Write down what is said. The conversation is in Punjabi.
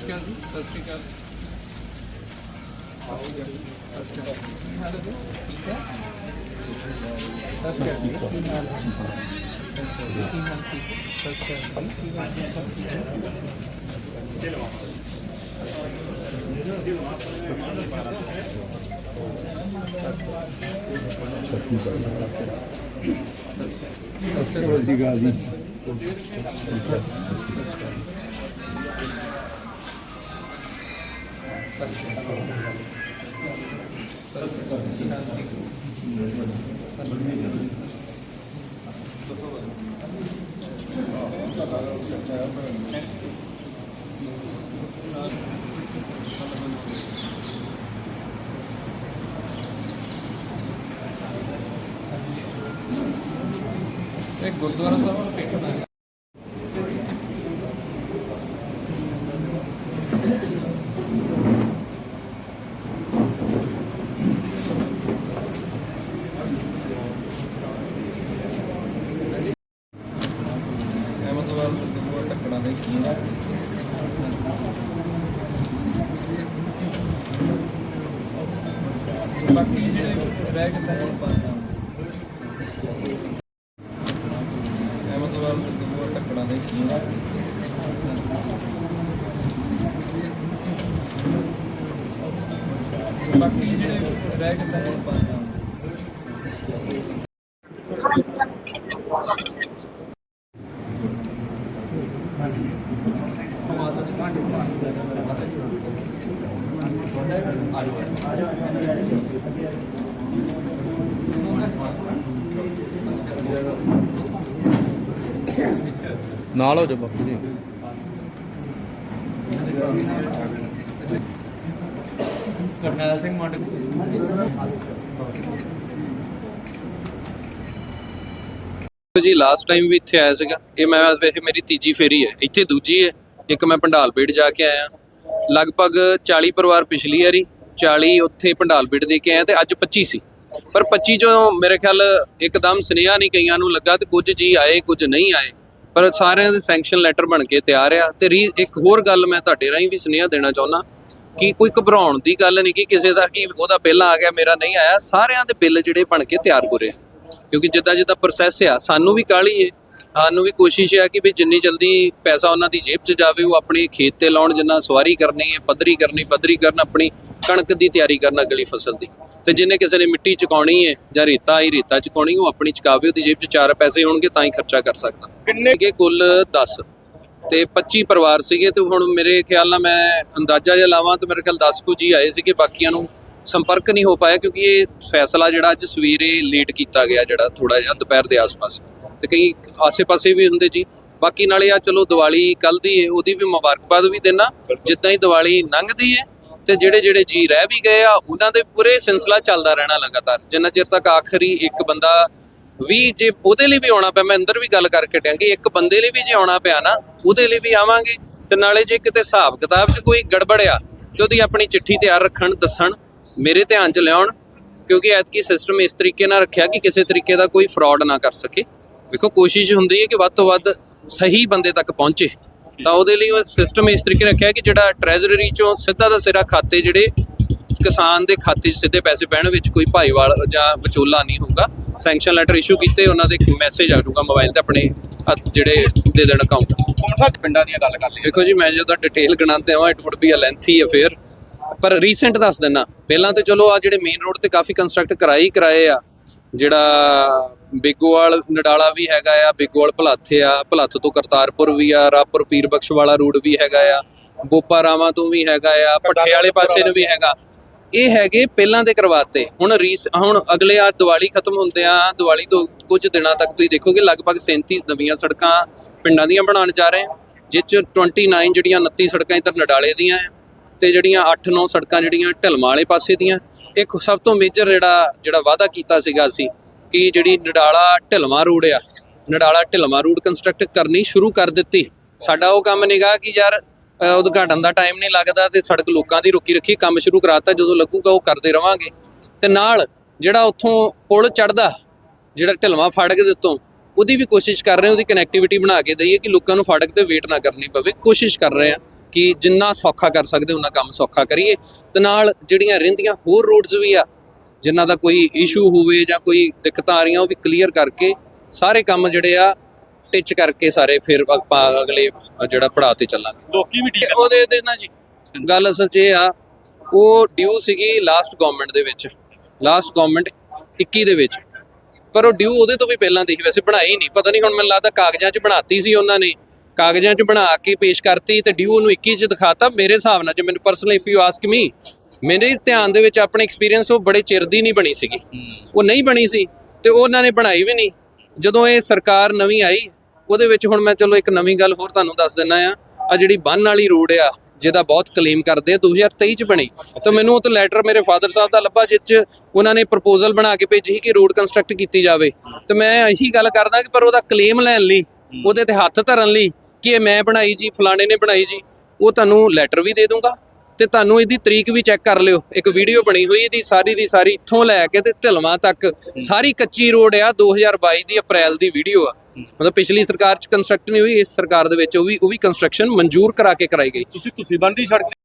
ਸ਼੍ਰੀ ਅਕਾਲ ਜੀ ਸਤਿ ਸ਼੍ਰੀ ਅਕਾਲ ਸਤਿ ਸ਼੍ਰੀ ਅਕਾਲ ਕੀ ਹਾਲ ਹੈ ਜੀ? ਗੁਰਦੁਆਰਾ ਸਾਹਿਬ ਨੂੰ ਭੇਟਣਾ ਹੈ ਇਹ ਮਤਲਬ ਦੇਖੋ ਟੱਕਣਾ ਦੇ ਕੀ ਹੈ ਬਾਕੀ ਜਿਹੜੇ ਰਹਿ ਗਏ ਤਾਂ ਹੁਣ ਪਾਣਾ ਇਹ ਮਤਲਬ ਦੇਖੋ ਟੱਕਣਾ ਦੇ ਕੀ ਬਾਕੀ ਜਿਹੜੇ ਰਹਿ ਗਏ ਤਾਂ ਹੁਣ ਪਾਣਾ ਨਾਲ ਹੋ ਜਾ ਬਾਪੂ ਜੀ। ਕਰਨੈਲ ਸਿੰਘ ਮੰਡ ਜੀ ਲਾਸਟ ਟਾਈਮ ਵੀ ਇੱਥੇ ਆਇਆ ਸੀਗਾ। ਇਹ ਮੈਂ ਵੈਸੇ ਮੇਰੀ ਤੀਜੀ ਫੇਰੀ ਹੈ। ਇੱਥੇ ਦੂਜੀ ਹੈ। ਇੱਕ ਮੈਂ ਪੰਡਾਲ ਬੇੜ ਜਾ ਕੇ ਆਇਆ। ਲਗਭਗ 40 ਪਰਿਵਾਰ ਪਿਛਲੀ ਵਾਰੀ 40 ਉੱਥੇ ਪੰਡਾਲ ਬੇੜ ਦੇ ਕੇ ਆਏ ਤੇ ਅੱਜ 25 ਸੀ। ਪਰ 25 ਚੋਂ ਮੇਰੇ ਖਿਆਲ ਇੱਕਦਮ ਸੁਨੇਹਾ ਨਹੀਂ ਕਈਆਂ ਨੂੰ ਲੱਗਾ ਤੇ ਕੁਝ ਜੀ ਆਏ, ਕੁਝ ਨਹੀਂ ਆਏ। ਪਰ ਸਾਰਿਆਂ ਦੇ ਸੈਂਕਸ਼ਨ ਲੈਟਰ ਬਣ ਕੇ ਤਿਆਰ ਆ ਤੇ ਰੀ ਇੱਕ ਹੋਰ ਗੱਲ ਮੈਂ ਤੁਹਾਡੇ ਰਾਹੀਂ ਵੀ ਸੁਨੇਹਾ ਦੇਣਾ ਚਾਹੁੰਦਾ ਕਿ ਕੋਈ ਘਬਰਾਉਣ ਦੀ ਗੱਲ ਨਹੀਂ ਕਿ ਕਿਸੇ ਦਾ ਕਿ ਉਹਦਾ ਬਿੱਲ ਆ ਗਿਆ, ਮੇਰਾ ਨਹੀਂ ਆਇਆ। ਸਾਰਿਆਂ ਦੇ ਬਿੱਲ ਜਿਹੜੇ ਬਣ ਕੇ ਤਿਆਰ ਹੋ ਰਹੇ ਆ। ਕਿਉਂਕਿ ਜਿੱਦਾਂ ਜਿੱਦਾਂ ਪ੍ਰੋਸੈਸ ਆ, ਸਾਨੂੰ ਵੀ ਕਾਹਲੀ ਏ। ਸਾਨੂੰ ਵੀ ਕੋਸ਼ਿਸ਼ ਹੈ ਕਿ ਵੀ ਜਿੰਨੀ ਜਲਦੀ ਪੈਸਾ ਉਹਨਾਂ ਦੀ ਜੇਬ 'ਚ ਜਾਵੇ ਉਹ ਆਪਣੇ ਖੇਤ ਤੇ ਲਾਉਣ ਜਿੰਨਾ ਸਵਾਰੀ ਕਰਨੀ ਹੈ ਪੱਧਰੀ ਕਰਨੀ ਪੱਧਰੀ ਕਰਨ ਆਪਣੀ ਕਣਕ ਦੀ ਤਿਆਰੀ ਕਰਨ ਅਗਲੀ ਫਸਲ ਦੀ। ਤੇ ਜਿੰਨੇ ਕਿਸੇ ਨੇ ਮਿੱਟੀ ਚੁਕਾਉਣੀ ਹੈ ਜਾਂ ਰੇਤਾ ਆਈ ਰੇਤਾ ਚੁਕਾਉਣੀ ਉਹ ਆਪਣੀ ਚੁਕਾਵੇ ਉਹਦੀ ਜੇਬ 'ਚ ਚਾਰ ਪੈਸੇ ਹੋਣਗੇ ਤਾਂ ਹੀ ਖਰਚਾ ਕਰ ਸਕਦਾ। ਕਿੰਨੇ ਕਿ ਕੁੱਲ 10 ਤੇ 25 ਪਰਿਵਾਰ ਸੀਗੇ ਤੇ ਹੁਣ ਮੇਰੇ ਖਿਆਲ ਨਾਲ ਮੈਂ ਅੰਦਾਜ਼ਾ ਜਿਹਾ ਲਾਵਾਂ ਤੇ ਮੇਰੇ ਖਿਆਲ 10 ਕੁ ਜੀ ਆਏ ਸੀਗੇ ਬਾਕੀਆਂ ਨੂੰ ਸੰਪਰਕ ਨਹੀਂ ਹੋ ਪਾਇਆ ਕਿਉਂਕਿ ਇਹ ਫੈਸਲਾ ਜਿਹੜਾ ਅੱਜ ਸਵੇਰੇ ਲੇਟ ਕੀਤਾ ਗਿਆ ਜਿਹੜਾ ਥੋੜਾ ਜਿਹਾ ਦੁਪਹਿਰ ਦੇ ਆਸ-ਪਾਸ। ਤੇ ਕਈ ਆਸੇ-ਪਾਸੇ ਵੀ ਹੁੰਦੇ ਜੀ। ਬਾਕੀ ਨਾਲੇ ਆ ਚਲੋ ਦੀਵਾਲੀ ਕੱਲ ਦੀ ਹੈ ਉਹਦੀ ਵੀ ਮੁਬਾਰਕਬਾਦ ਵੀ ਦੇਣਾ। ਜਿੱਦਾਂ ਹੀ ਦੀਵਾਲੀ ਲੰਘਦੀ ਹੈ ਤੇ ਜਿਹੜੇ ਜਿਹੜੇ ਜੀ ਰਹਿ ਵੀ ਗਏ ਆ ਉਹਨਾਂ ਦੇ ਪੂਰੇ ਸਿਲਸਿਲਾ ਚੱਲਦਾ ਰਹਿਣਾ ਲਗਾਤਾਰ। ਜਿੰਨਾ ਚਿਰ ਤੱਕ ਆਖਰੀ ਇੱਕ ਬੰਦਾ ਵੀ ਜੇ ਉਹਦੇ ਲਈ ਵੀ ਆਉਣਾ ਪਿਆ ਮੈਂ ਅੰਦਰ ਵੀ ਗੱਲ ਕਰਕੇ ਟਾਂਗੀ ਇੱਕ ਬੰਦੇ ਲਈ ਵੀ ਜੇ ਆਉਣਾ ਪਿਆ ਨਾ ਉਹਦੇ ਲਈ ਵੀ ਆਵਾਂਗੇ। ਤੇ ਨਾਲੇ ਜੇ ਕਿਤੇ ਹਿਸਾਬ ਕਿਤਾਬ 'ਚ ਕੋਈ ਗੜਬੜ ਆ ਤੇ ਉਹਦੀ ਆਪਣੀ ਚਿੱਠੀ ਤਿਆਰ ਰੱਖਣ ਦੱਸਣ ਮੇਰੇ ਧਿਆਨ 'ਚ ਲਿਆਉਣ ਕਿਉਂਕਿ ਐਤਕੀ ਸਿਸਟਮ ਇਸ ਤਰੀਕੇ ਨਾਲ ਰੱਖਿਆ ਕਿ ਕਿਸੇ ਤਰੀਕੇ ਦਾ ਕੋਈ ਫਰਾਡ ਨਾ ਕਰ ਸਕੇ। ਵੇਖੋ ਕੋਸ਼ਿਸ਼ ਹੁੰਦੀ ਹੈ ਕਿ ਵੱਧ ਤੋਂ ਵੱਧ ਸਹੀ ਬੰਦੇ ਤੱਕ ਪਹੁੰਚੇ। ਤਾਂ ਉਹਦੇ ਲਈ ਉਹ ਸਿਸਟਮ ਇਸ ਤਰੀਕੇ ਰੱਖਿਆ ਕਿ ਜਿਹੜਾ ਟ੍ਰੈਜਰੀ ਚੋਂ ਸਿੱਧਾ ਦਾ ਸਿਰਾ ਖਾਤੇ ਜਿਹੜੇ ਕਿਸਾਨ ਦੇ ਖਾਤੇ 'ਚ ਸਿੱਧੇ ਪੈਸੇ ਪੈਣ ਵਿੱਚ ਕੋਈ ਭਾਈਵਾਲ ਜਾਂ ਵਿਚੋਲਾ ਨਹੀਂ ਹੋਊਗਾ। ਸੈਂਕਸ਼ਨ ਲੈਟਰ ਇਸ਼ੂ ਕੀਤੇ ਉਹਨਾਂ ਦੇ ਮੈਸੇਜ ਆ ਜਾਊਗਾ ਮੋਬਾਈਲ ਤੇ ਆਪਣੇ ਜਿਹੜੇ ਦੇ ਦੇਣ ਅਕਾਊਂਟ ਕੌਣ ਸਾ ਪਿੰਡਾਂ ਦੀਆਂ ਗੱਲ ਕਰ ਲਈ ਦੇਖੋ ਜੀ ਮੈਂ ਜਦੋਂ ਡਿਟੇਲ ਗਣਾਉਂਦੇ ਆਵਾਂ it would be a lengthy affair ਪਰ ਰੀਸੈਂਟ ਦੱਸ ਦਿੰਨਾ ਪਹਿਲਾਂ ਤੇ ਚਲੋ ਆ ਜਿਹੜੇ ਮੇਨ ਰੋਡ ਤੇ ਕਾਫੀ ਕੰਸਟਰਕਟ ਕਰਾਈ ਕਰਾਏ ਆ। ਜਿਹੜਾ ਬਿੱਗੋਵਾਲ ਨਡਾਲਾ ਵੀ ਹੈਗਾ ਆ ਬਿੱਗੋਵਾਲ ਭਲਾਥੇ ਆ ਭਲੱਥ ਤੋਂ ਕਰਤਾਰਪੁਰ ਵੀ ਆ ਰਾਪੁਰ ਪੀਰ ਬਖਸ਼ ਵਾਲਾ ਰੋਡ ਵੀ ਹੈਗਾ ਆ ਗੋਪਾ ਰਾਵਾਂ ਤੋਂ ਵੀ ਹੈਗਾ ਆ ਪੱਠੇ ਵਾਲੇ ਪਾਸੇ ਨੂੰ ਵੀ ਹੈਗਾ। ਇਹ ਹੈਗੇ ਪਹਿਲਾਂ ਦੇ ਕਰਵਾਤੇ। ਹੁਣ ਰੀਸ ਹੁਣ ਅਗਲੇ ਆ ਦੀਵਾਲੀ ਖਤਮ ਹੁੰਦੇ ਆ ਦੀਵਾਲੀ ਤੋਂ ਕੁਝ ਦਿਨਾਂ ਤੱਕ ਤੁਸੀਂ ਦੇਖੋਗੇ ਲਗਭਗ 37 ਨਵੀਆਂ ਸੜਕਾਂ ਪਿੰਡਾਂ ਦੀਆਂ ਬਣਾਉਣ ਜਾ ਰਹੇ ਆ ਜਿਸ ਚ 29 ਜਿਹੜੀਆਂ 29 ਸੜਕਾਂ ਇੱਧਰ ਨਡਾਲੇ ਦੀਆਂ ਤੇ ਜਿਹੜੀਆਂ 8-9 ਸੜਕਾਂ ਜਿਹੜੀਆਂ ਢਲਮਾਂ ਵਾਲੇ ਪਾਸੇ ਦੀਆਂ ਇੱਕ ਸਭ ਤੋਂ ਮੇਜਰ ਜਿਹੜਾ ਜਿਹੜਾ ਵਾਅਦਾ ਕੀਤਾ ਸੀਗਾ ਅਸੀਂ ਕਿ ਜਿਹੜੀ ਨਡਾਲਾ ਢਲਵਾਂ ਰੋਡ ਆ, ਨਡਾਲਾ ਢਲਵਾਂ ਰੋਡ ਕੰਸਟਰਕਟ ਕਰਨੀ ਸ਼ੁਰੂ ਕਰ ਦਿੱਤੀ। ਸਾਡਾ ਉਹ ਕੰਮ ਨਿਗਾ ਕਿ ਯਾਰ ਉਦਘਾਟਨ ਦਾ ਟਾਈਮ ਨਹੀਂ ਲੱਗਦਾ ਤੇ ਸੜਕ ਲੋਕਾਂ ਦੀ ਰੁਕੀ ਰੱਖੀ ਕੰਮ ਸ਼ੁਰੂ ਕਰਾਤਾ, ਜਦੋਂ ਲੱਗੂਗਾ ਉਹ ਕਰਦੇ ਰਵਾਂਗੇ। ਤੇ ਨਾਲ ਜਿਹੜਾ ਉੱਥੋਂ ਪੁਲ ਚੜਦਾ ਜਿਹੜਾ ਢਲਵਾਂ ਫਾੜਕ ਦੇ ਉੱਤੋਂ, ਉਹਦੀ ਵੀ ਕੋਸ਼ਿਸ਼ ਕਰ ਰਹੇ ਉਹਦੀ ਕਨੈਕਟੀਵਿਟੀ ਬਣਾ ਕੇ ਦਈਏ ਕਿ ਲੋਕਾਂ ਨੂੰ ਫਾੜਕ ਤੇ ਵੇਟ ਨਾ ਕਰਨੀ ਪਵੇ। ਕੋਸ਼ਿਸ਼ ਕਰ ਰਹੇ ਹਾਂ। ਕਿ ਜਿੰਨਾ ਸੌਖਾ ਕਰ ਸਕਦੇ ਉਹਨਾਂ ਕੰਮ ਸੌਖਾ ਕਰੀਏ। ਤੇ ਨਾਲ ਜਿਹੜੀਆਂ ਰਹਿੰਦੀਆਂ ਹੋਰ ਰੋਡਸ ਵੀ ਆ ਜਿਨ੍ਹਾਂ ਦਾ ਕੋਈ ਇਸ਼ੂ ਹੋਵੇ ਜਾਂ ਕੋਈ ਦਿੱਕਤਾਂ ਆ ਰਹੀਆਂ ਉਹ ਵੀ ਕਲੀਅਰ ਕਰਕੇ ਸਾਰੇ ਕੰਮ ਜਿਹੜੇ ਆ ਟਿਚ ਕਰਕੇ ਸਾਰੇ ਫਿਰ ਆਪਾਂ ਅਗਲੇ ਜਿਹੜਾ ਪੜਾਅ ਤੇ ਚੱਲਾਂਗੇ। ਲੋਕੀ ਵੀ ਠੀਕ ਉਹਦੇ ਦੇ ਨਾ ਜੀ ਗੱਲ ਅਸਲ 'ਚ ਇਹ ਆ ਉਹ ਡਿਊ ਸੀਗੀ ਲਾਸਟ ਗਵਰਨਮੈਂਟ ਦੇ ਵਿੱਚ। ਲਾਸਟ ਗਵਰਨਮੈਂਟ 21 ਦੇ ਵਿੱਚ। ਪਰ ਉਹ ਡਿਊ ਉਹਦੇ ਤੋਂ ਵੀ ਪਹਿਲਾਂ ਦੀ ਸੀ ਵੈਸੇ ਬਣਾਈ ਨਹੀਂ। ਪਤਾ ਨਹੀਂ ਹੁਣ ਮੈਨੂੰ ਲੱਗਦਾ ਕਾਗਜ਼ਾਂ 'ਚ ਬਣਾਤੀ ਸੀ ਉਹਨਾਂ ਨੇ। ਕਾਗਜ਼ਾਂ 'ਚ ਬਣਾ ਕੇ ਪੇਸ਼ ਕਰਤੀ ਤੇ ਡਿਊ ਉਹਨੂੰ 21 'ਚ ਦਿਖਾਤਾ। ਮੇਰੇ ਹਿਸਾਬ ਨਾਲ ਜੇ ਮੈਨੂੰ personally if you ask me ਮੇਰੇ ਧਿਆਨ ਦੇ ਵਿੱਚ ਆਪਣੇ ਐਕਸਪੀਰੀਅੰਸ ਉਹ ਬੜੇ ਚਿਰ ਦੀ ਨਹੀਂ ਬਣੀ ਸੀਗੀ। ਉਹ ਨਹੀਂ ਬਣੀ ਸੀ ਤੇ ਉਹਨਾਂ ਨੇ ਬਣਾਈ ਵੀ ਨਹੀਂ। ਜਦੋਂ ਇਹ ਸਰਕਾਰ ਨਵੀਂ ਆਈ ਉਹਦੇ ਵਿੱਚ ਹੁਣ ਮੈਂ ਚਲੋ ਇੱਕ ਨਵੀਂ ਗੱਲ ਹੋਰ ਤੁਹਾਨੂੰ ਦੱਸ ਦਿੰਨਾ ਆ। ਆ ਜਿਹੜੀ ਬੰਨ ਵਾਲੀ ਰੋਡ ਆ ਜਿਹਦਾ ਬਹੁਤ ਕਲੇਮ ਕਰਦੇ ਆ 2023 ਚ ਬਣੀ। ਤਾਂ ਮੈਨੂੰ ਉਹ ਤਾਂ ਲੈਟਰ ਮੇਰੇ ਫਾਦਰ ਸਾਹਿਬ ਦਾ ਲੱਭਾ ਜਿਸ ਚ ਉਹਨਾਂ ਨੇ ਪ੍ਰਪੋਜ਼ਲ ਬਣਾ ਕੇ ਭੇਜੀ ਸੀ ਕਿ ਰੋਡ ਕੰਸਟਰਕਟ ਕੀਤੀ ਜਾਵੇ। ਤੇ ਮੈਂ ਇਹੀ ਗੱਲ ਕਰਦਾ ਕਿ ਪਰ ਉਹਦਾ ਕਲੇਮ ਲੈਣ ਲਈ ਉਹਦੇ ਤੇ ਹੱਥ ਧਰਨ ਲਈ ਕਿ ਇਹ ਮੈਂ ਬਣਾਈ ਜੀ, ਫਲਾਣੇ ਨੇ ਬਣਾਈ ਜੀ, ਉਹ ਤੁਹਾਨੂੰ ਲੈਟਰ ਵੀ ਦੇ ਦੂੰਗਾ ਤੇ ਤੁਹਾਨੂੰ ਇਹਦੀ ਤਰੀਕ ਵੀ ਚੈੱਕ ਕਰ ਲਿਓ। ਇੱਕ ਵੀਡੀਓ ਬਣੀ ਹੋਈ ਇਹਦੀ, ਸਾਰੀ ਦੀ ਸਾਰੀ ਇੱਥੋਂ ਲੈ ਕੇ ਤੇ ਢਲਵਾਂ ਤੱਕ। ਸਾਰੀ ਕੱਚੀ ਰੋਡ ਆ 2022 ਦੀ ਅਪ੍ਰੈਲ ਦੀ ਵੀਡੀਓ ਆ। ਮਤਲਬ ਪਿਛਲੀ ਸਰਕਾਰ ਚ ਕੰਸਟਰਕਟ ਨਹੀਂ ਹੋਈ, ਇਸ ਸਰਕਾਰ ਦੇ ਵਿੱਚ ਉਹ ਵੀ ਉਹ ਵੀ ਕੰਸਟਰਕਸ਼ਨ ਮਨਜ਼ੂਰ ਕਰਾ ਕੇ ਕਰਾਈ ਗਈ। ਤੁਸੀਂ ਤੁਸੀਂ ਬੰਦੀ ਸੜਕ